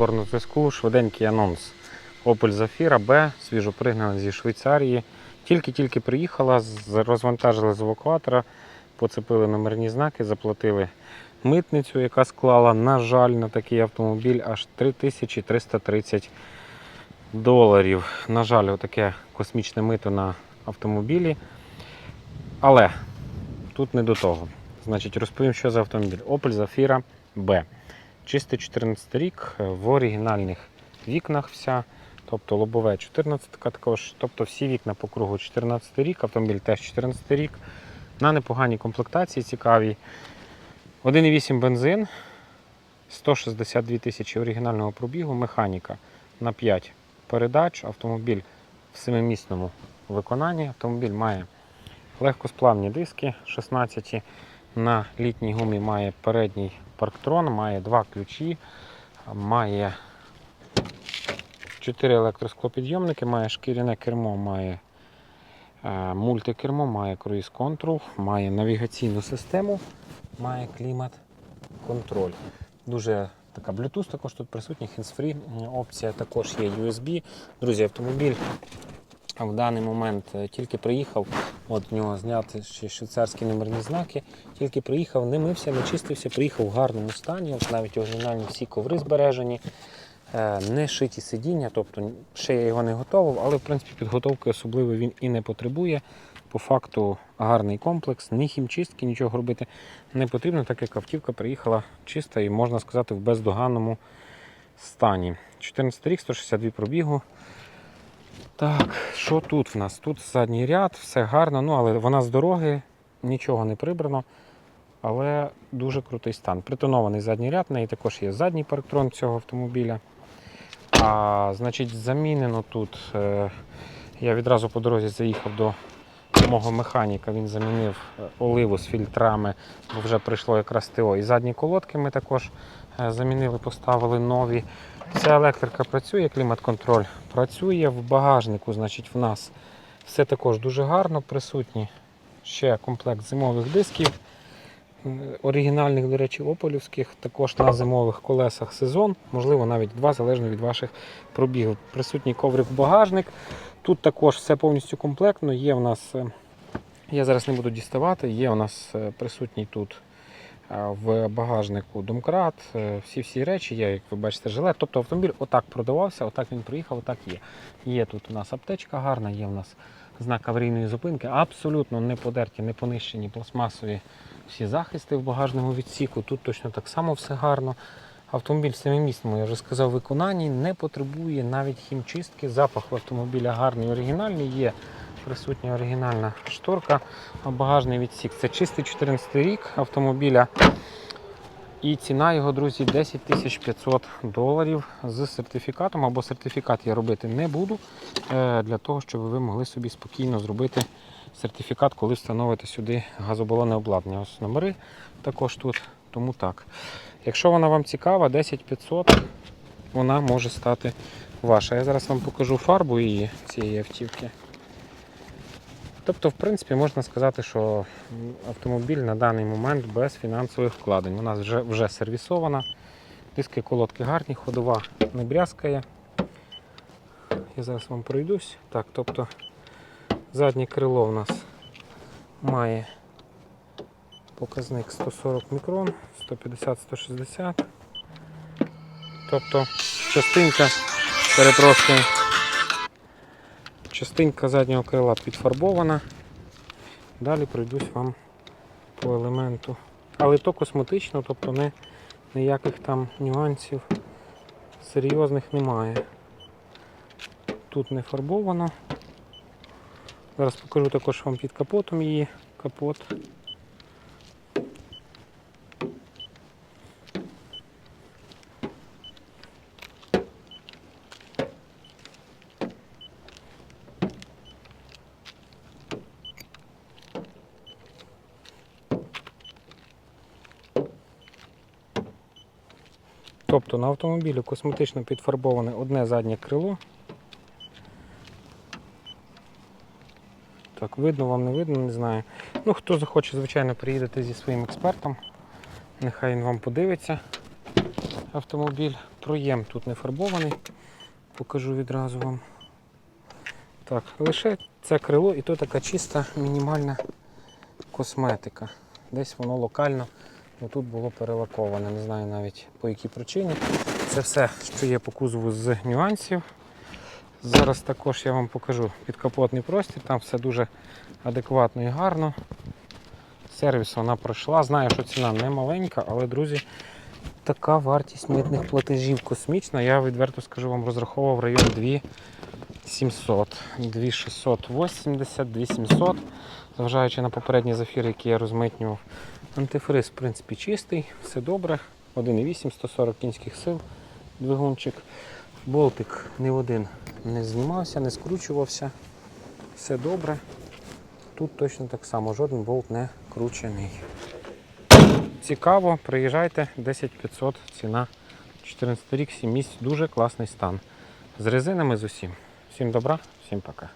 зборного зв'язку, швиденький анонс. Opel Zafira B, свіжопригнана зі Швейцарії. Тільки-тільки приїхала, розвантажили з евакуатора, поцепили номерні знаки, заплатили митницю, яка склала, на жаль, на такий автомобіль аж 3330 доларів. На жаль, отаке космічне мито на автомобілі. Але тут не до того. Значить, розповім, що за автомобіль. Opel Zafira B. Чистий 14 рік, е, в оригінальних вікнах вся. Тобто лобове 14 також, тобто всі вікна по кругу 14 рік, автомобіль теж 14 рік. На непоганій комплектації цікавій. 1,8 бензин, 162 тисячі оригінального пробігу, механіка на 5 передач, автомобіль в семимісному виконанні. Автомобіль має легкосплавні диски 16. На літній гумі має передній парктрон, має два ключі, має 4 електросклопідйомники, має шкіряне кермо, має е, мультикермо, має круїз контрол, має навігаційну систему, має клімат-контроль. Дуже така Bluetooth також тут присутній, hands-free опція, також є USB. Друзі, автомобіль в даний момент е, тільки приїхав, от в нього зняти ще швейцарські номерні знаки. Тільки приїхав, не мився, не чистився, приїхав в гарному стані, от навіть оригінальні всі коври збережені, е, не шиті сидіння, тобто ще я його не готував, але в принципі підготовки особливо він і не потребує. По факту гарний комплекс, ні хімчистки, нічого робити не потрібно, так як автівка приїхала чиста і можна сказати в бездоганному стані. 14 рік, 162 пробігу. Так, що тут в нас? Тут задній ряд, все гарно, ну але вона з дороги, нічого не прибрано, але дуже крутий стан. Притонований задній ряд, в неї також є задній парктрон цього автомобіля. А, значить, замінено тут. Е, я відразу по дорозі заїхав до мого механіка, він замінив е, оливу з фільтрами, бо вже прийшло якраз ТО. І задні колодки ми також е, замінили, поставили нові. Ця електрика працює, клімат-контроль працює в багажнику. Значить, в нас все також дуже гарно присутні. Ще комплект зимових дисків. Оригінальних, до речі, ополівських, також на зимових колесах сезон, можливо, навіть два, залежно від ваших пробігів. Присутній коврик-багажник. Тут також все повністю комплектно. Є в нас, е, я зараз не буду діставати, є у нас е, присутній тут в багажнику домкрат, е, всі-всі речі є, як ви бачите, жилет. Тобто автомобіль отак продавався, отак він приїхав, отак є. Є тут у нас аптечка гарна, є у нас знак аварійної зупинки, абсолютно не подерті, не понищені пластмасові всі захисти в багажному відсіку. Тут точно так само все гарно. Автомобіль семимісному, я вже сказав, виконанні, не потребує навіть хімчистки. Запах автомобіля гарний, оригінальний. Є присутня оригінальна шторка, багажний відсік. Це чистий 14 рік автомобіля. І ціна його, друзі, 10 500 доларів з сертифікатом або сертифікат я робити не буду, е, для того, щоб ви могли собі спокійно зробити сертифікат, коли встановите сюди газобалонне обладнання. Ось номери також тут, тому так. Якщо вона вам цікава, 10 500 вона може стати ваша. Я зараз вам покажу фарбу її цієї автівки. Тобто, в принципі, можна сказати, що автомобіль на даний момент без фінансових вкладень. Вона вже, вже сервісована. Диски колодки гарні, ходова не брязкає. Я зараз вам пройдусь. Так, тобто заднє крило в нас має показник 140 мікрон, 150-160. Тобто частинка, перепрошую, частинка заднього крила підфарбована. Далі пройдусь вам по елементу. Але то косметично, тобто не, ніяких там нюансів серйозних немає. Тут не фарбовано. Зараз покажу також вам під капотом її капот. Тобто на автомобілі косметично підфарбоване одне заднє крило. Так, видно вам не видно, не знаю. Ну, хто захоче, звичайно, приїдете зі своїм експертом. Нехай він вам подивиться. автомобіль. Проєм тут не фарбований. Покажу відразу вам. Так, лише це крило і то така чиста мінімальна косметика. Десь воно локально Ну, тут було перелаковане, не знаю навіть по якій причині. Це все, що є по кузову з нюансів. Зараз також я вам покажу підкапотний простір, там все дуже адекватно і гарно. Сервіс вона пройшла. Знаю, що ціна не маленька, але, друзі, така вартість митних платежів космічна. Я відверто скажу вам, розраховував район 2 700, 2680, 2700. Зважаючи на попередній зафір, який я розмитнював. Антифриз, в принципі, чистий, все добре. 1,8, 140 кінських сил, двигунчик. Болтик не один не знімався, не скручувався. Все добре. Тут точно так само, жоден болт не кручений. Цікаво, приїжджайте, 10500 ціна 14 рік, 7 місць, дуже класний стан. З резинами з усім. Всім добра, всім пока.